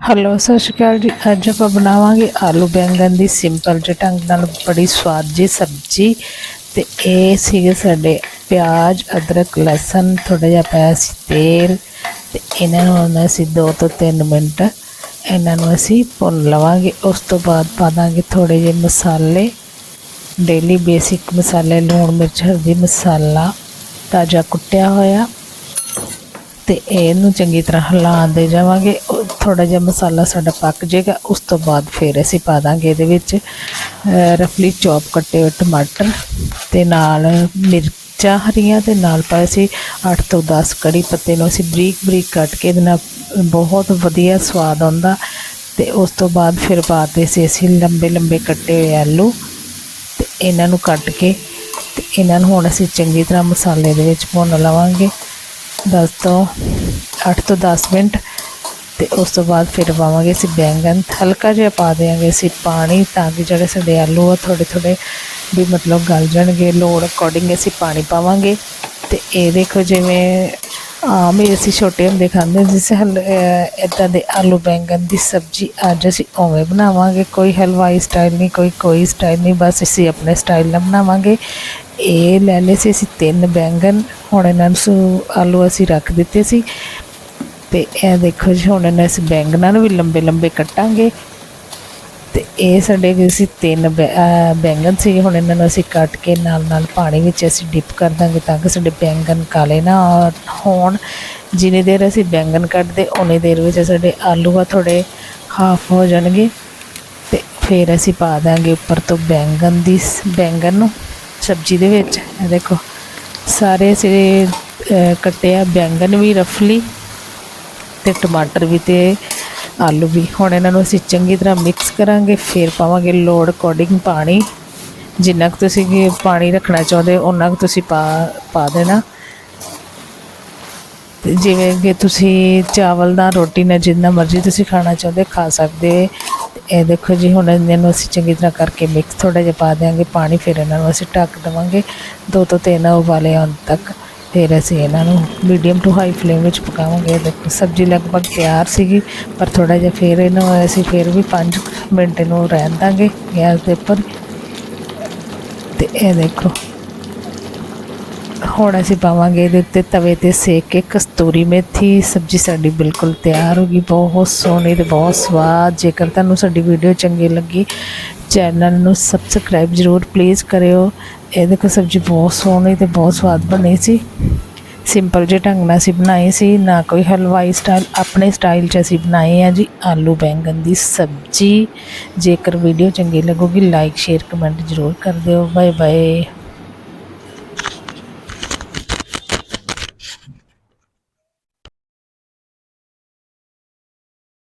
Hello, ਸਤਿ ਸ਼੍ਰੀ ਅਕਾਲ ਜੀ। ਅੱਜ ਆਪਾਂ ਬਣਾਵਾਂਗੇ ਆਲੂ ਬੈਂਗਣ ਦੀ ਸਿੰਪਲ ਜਿਹੇ ਢੰਗ ਨਾਲ ਬੜੀ ਸਵਾਦ ਜੀ ਸਬਜ਼ੀ। ਤੇ ਇਹ ਸੀਗੇ ਸਾਡੇ ਪਿਆਜ਼, ਅਦਰਕ, ਲਸਣ ਥੋੜਾ ਜਿਹਾ ਪਾਇਆ ਸੀ ਤੇਲ। ਤੇ ਇਹਨਾਂ ਨੂੰ ਹੁਣ ਅਸੀਂ 2 ਤੋਂ 3 ਮਿੰਟ ਇਹਨਾਂ ਨੂੰ ਅਸੀਂ ਭੁੰਨ ਲਵਾਂਗੇ। ਉਸ ਤੋਂ ਬਾਅਦ ਪਾ ਦਾਂਗੇ ਥੋੜੇ ਜਿਹੇ ਮਸਾਲੇ। ਡੇਲੀ ਬੇਸਿਕ ਮਸਾਲੇ, ਲੂਣ, ਮਿਰਚ, ਹਲਦੀ, ਮਸਾਲਾ ਤਾਜ਼ਾ ਕੁੱਟਿਆ ਹੋਇਆ। ਤੇ ਇਹਨੂੰ ਚੰਗੀ ਤਰ੍ਹਾਂ ਹਿਲਾਉਂਦੇ ਜਾਵਾਂਗੇ। ਥੋੜਾ ਜਿਹਾ ਮਸਾਲਾ ਸਾਡਾ ਪੱਕ ਜਾਏਗਾ। ਉਸ ਤੋਂ ਬਾਅਦ ਫਿਰ ਅਸੀਂ ਪਾ ਦਾਂਗੇ ਇਹਦੇ ਵਿੱਚ ਰਫਲੀ ਚੌਪ ਕੱਟੇ ਹੋਏ ਟਮਾਟਰ ਤੇ ਨਾਲ ਮਿਰਚਾਂ ਹਰੀਆਂ ਤੇ ਨਾਲ ਪਾਏ ਸੀ 8 ਤੋਂ 10 ਕੜੀ ਪੱਤੇ ਨੂੰ। ਅਸੀਂ ਬਰੀਕ ਬਰੀਕ ਕੱਟ ਕੇ ਇਹਦੇ ਨਾਲ ਬਹੁਤ ਵਧੀਆ ਸਵਾਦ ਆਉਂਦਾ। ਤੇ ਉਸ ਤੋਂ ਬਾਅਦ ਫਿਰ ਪਾਤੇ ਸੀ ਅਸੀਂ ਲੰਬੇ ਲੰਬੇ ਕੱਟੇ ਹੋਏ ਆਲੂ। ਤੇ ਇਹਨਾਂ ਨੂੰ ਕੱਟ ਕੇ ਤੇ ਇਹਨਾਂ ਨੂੰ ਹੁਣ ਅਸੀਂ ਚੰਗੀ ਤਰ੍ਹਾਂ ਮਸਾਲੇ ਦੇ ਵਿੱਚ ਭੁੰਨ ਲਵਾਂਗੇ। 10 ਤੋਂ 8 ਤੋਂ 10 ਮਿੰਟ ਤੇ ਉਸ ਤੋਂ ਬਾਅਦ ਫਿਰ ਪਾਵਾਂਗੇ ਅਸੀਂ ਬੈਂਗਨ ਹਲਕਾ ਜਿਹਾ ਪਾ ਦੇਵਾਂਗੇ ਅਸੀਂ ਪਾਣੀ ਤਾਂ ਕਿ ਜਿਹੜੇ ਸਾਡੇ ਆਲੂ ਆ ਥੋੜੇ ਥੋੜੇ ਵੀ ਮਤਲਬ ਗਲ ਜਾਣਗੇ। ਲੋੜ ਅਕੋਰਡਿੰਗ ਅਸੀਂ ਪਾਣੀ ਪਾਵਾਂਗੇ ਤੇ ਇਹ ਦੇਖੋ ਜਿਵੇਂ ਆਮ ਹੀ ਅਸੀਂ ਛੋਟੇ ਹੁੰਦੇ ਖਾਂਦੇ ਜਿਸ ਹਲ ਇਦਾਂ ਦੇ ਆਲੂ ਬੈਂਗਨ ਦੀ ਸਬਜ਼ੀ ਅੱਜ ਅਸੀਂ ਉਵੇਂ ਬਣਾਵਾਂਗੇ। ਕੋਈ ਹਲਵਾਈ ਸਟਾਈਲ ਨਹੀਂ, ਕੋਈ ਕੋਈ ਸਟਾਈਲ ਨਹੀਂ, ਬਸ ਅਸੀਂ ਆਪਣੇ ਸਟਾਈਲ ਨਾਲ ਬਣਾਵਾਂਗੇ। ਇਹ ਲੈ ਲਏ ਸੀ ਅਸੀਂ ਤਿੰਨ ਬੈਂਗਨ ਹੁਣ ਇਹਨਾਂ ਨੂੰ ਸੂ- ਆਲੂ ਅਸੀਂ ਰੱਖ ਦਿੱਤੇ ਸੀ। ਤੇ ਇਹ ਦੇਖੋ ਜੀ, ਹੁਣ ਇਹਨਾਂ ਅਸੀਂ ਬੈਂਗਣਾ ਨੂੰ ਵੀ ਲੰਬੇ ਲੰਬੇ ਕੱਟਾਂਗੇ। ਤੇ ਇਹ ਸਾਡੇ ਕਿ ਅਸੀਂ ਤਿੰਨ ਬੈ- ਅਹ ਬੈਂਗਨ ਸੀ, ਹੁਣ ਇਹਨਾਂ ਨੂੰ ਅਸੀਂ ਕੱਟ ਕੇ ਨਾਲ ਨਾਲ ਪਾਣੀ ਵਿੱਚ ਅਸੀਂ ਡਿਪ ਕਰ ਦਾਂਗੇ ਤਾਂ ਕਿ ਸਾਡੇ ਬੈਂਗਣ ਕਾਲੇ ਨਾ ਹੋਣ। ਜਿੰਨੀ ਦੇਰ ਅਸੀਂ ਬੈਂਗਣ ਕੱਟਦੇ ਉਨੀ ਦੇਰ ਵਿੱਚ ਸਾਡੇ ਆਲੂ ਆ ਥੋੜੇ ਹਾਫ ਹੋ ਜਾਣਗੇ। ਤੇ ਫਿਰ ਅਸੀਂ ਪਾ ਦਾਂਗੇ ਉੱਪਰ ਤੋਂ ਬੈਂਗਣ ਦੀ ਬੈਂਗਣ ਨੂੰ ਸਬਜ਼ੀ ਦੇ ਵਿੱਚ। ਇਹ ਦੇਖੋ। ਸਾਰੇ ਸਿਰੇ ਕੱਟਿਆ ਬੈਂਗਨ ਵੀ ਰਫਲੀ ਤੇ ਟਮਾਟਰ ਵੀ ਤੇ ਆਲੂ ਵੀ। ਹੁਣ ਇਹਨਾਂ ਨੂੰ ਅਸੀਂ ਚੰਗੀ ਤਰ੍ਹਾਂ ਮਿਕਸ ਕਰਾਂਗੇ, ਫਿਰ ਪਾਵਾਂਗੇ ਲੋੜ ਅਕੋਰਡਿੰਗ ਪਾਣੀ। ਜਿੰਨਾ ਕੁ ਤੁਸੀਂ ਪਾਣੀ ਰੱਖਣਾ ਚਾਹੁੰਦੇ ਹੋ ਕੁ ਤੁਸੀਂ ਪਾ ਪਾ ਦੇਣਾ। ਜਿਵੇਂ ਕਿ ਤੁਸੀਂ ਚਾਵਲ ਦਾ ਰੋਟੀ ਨਾਲ ਜਿੰਨਾ ਮਰਜ਼ੀ ਤੁਸੀਂ ਖਾਣਾ ਚਾਹੁੰਦੇ ਖਾ ਸਕਦੇ ਇਹ ਦੇਖੋ ਜੀ, ਹੁਣ ਇਹਨਾਂ ਨੂੰ ਅਸੀਂ ਚੰਗੀ ਤਰ੍ਹਾਂ ਕਰਕੇ ਮਿਕਸ ਥੋੜਾ ਜਿਹਾ ਪਾ ਦਿਆਂਗੇ, ਪਾਣੀ ਫਿਰ ਇਹਨਾਂ ਨੂੰ ਅਸੀਂ ਢੱਕ ਦੇਵਾਂਗੇ। ਦੋ ਤੋਂ ਤਿੰਨ ਉਬਾਲੇ ਆਉਣ ਤੱਕ ਫਿਰ ਅਸੀਂ ਇਹਨਾਂ ਨੂੰ ਮੀਡੀਅਮ ਟੂ ਹਾਈ ਫਲੇਮ ਵਿੱਚ ਪਕਾਵਾਂਗੇ। ਇਹ ਦੇਖੋ, ਸਬਜ਼ੀ ਲਗਭਗ ਤਿਆਰ ਸੀਗੀ, ਪਰ ਥੋੜਾ ਜਿਹਾ ਫਿਰ ਇਹਨੂੰ ਅਸੀਂ ਫਿਰ ਵੀ 5 ਮਿੰਟ ਇਹਨੂੰ ਰਹਿਣ ਦਾਂਗੇ ਗੈਸ ਦੇ ਉੱਪਰ। ਤੇ ਇਹ ਦੇਖੋ ਹੁਣ ਅਸੀਂ ਪਾਵਾਂਗੇ ਇਹਦੇ ਉੱਤੇ ਤਵੇ ਤੇ ਸੇਕ ਕੇ ਕਸਤੂਰੀ ਮੇਥੀ। ਸਬਜ਼ੀ ਸਾਡੀ ਬਿਲਕੁਲ ਤਿਆਰ ਹੋ ਗਈ, ਬਹੁਤ ਸੋਹਣੀ ਤੇ ਬਹੁਤ ਸਵਾਦ। ਜੇਕਰ ਤੁਹਾਨੂੰ ਸਾਡੀ ਵੀਡੀਓ ਚੰਗੀ ਲੱਗੀ, ਚੈਨਲ ਨੂੰ ਸਬਸਕ੍ਰਾਈਬ ਜ਼ਰੂਰ ਪਲੀਜ਼ ਕਰਿਓ। ਇਹ ਦੇਖੋ ਸਬਜ਼ੀ ਬਹੁਤ ਸੋਹਣੀ ਤੇ ਬਹੁਤ ਸਵਾਦ ਬਣੀ ਸੀ। ਸਿੰਪਲ ਜਿਹੇ ਢੰਗ ਨਾਲ ਅਸੀਂ ਬਣਾਈ ਸੀ, ਨਾ ਕੋਈ ਹਲਵਾਈ ਸਟਾਈਲ ਆਪਣੇ ਸਟਾਈਲ 'ਚ ਅਸੀਂ ਬਣਾਏ ਆ ਜੀ ਆਲੂ ਬੈਂਗਣ ਦੀ ਸਬਜ਼ੀ। ਜੇਕਰ ਵੀਡੀਓ ਚੰਗੀ ਲੱਗੂਗੀ ਲਾਈਕ ਸ਼ੇਅਰ ਕਮੈਂਟ ਜ਼ਰੂਰ ਕਰ ਦਿਓ। Bye bye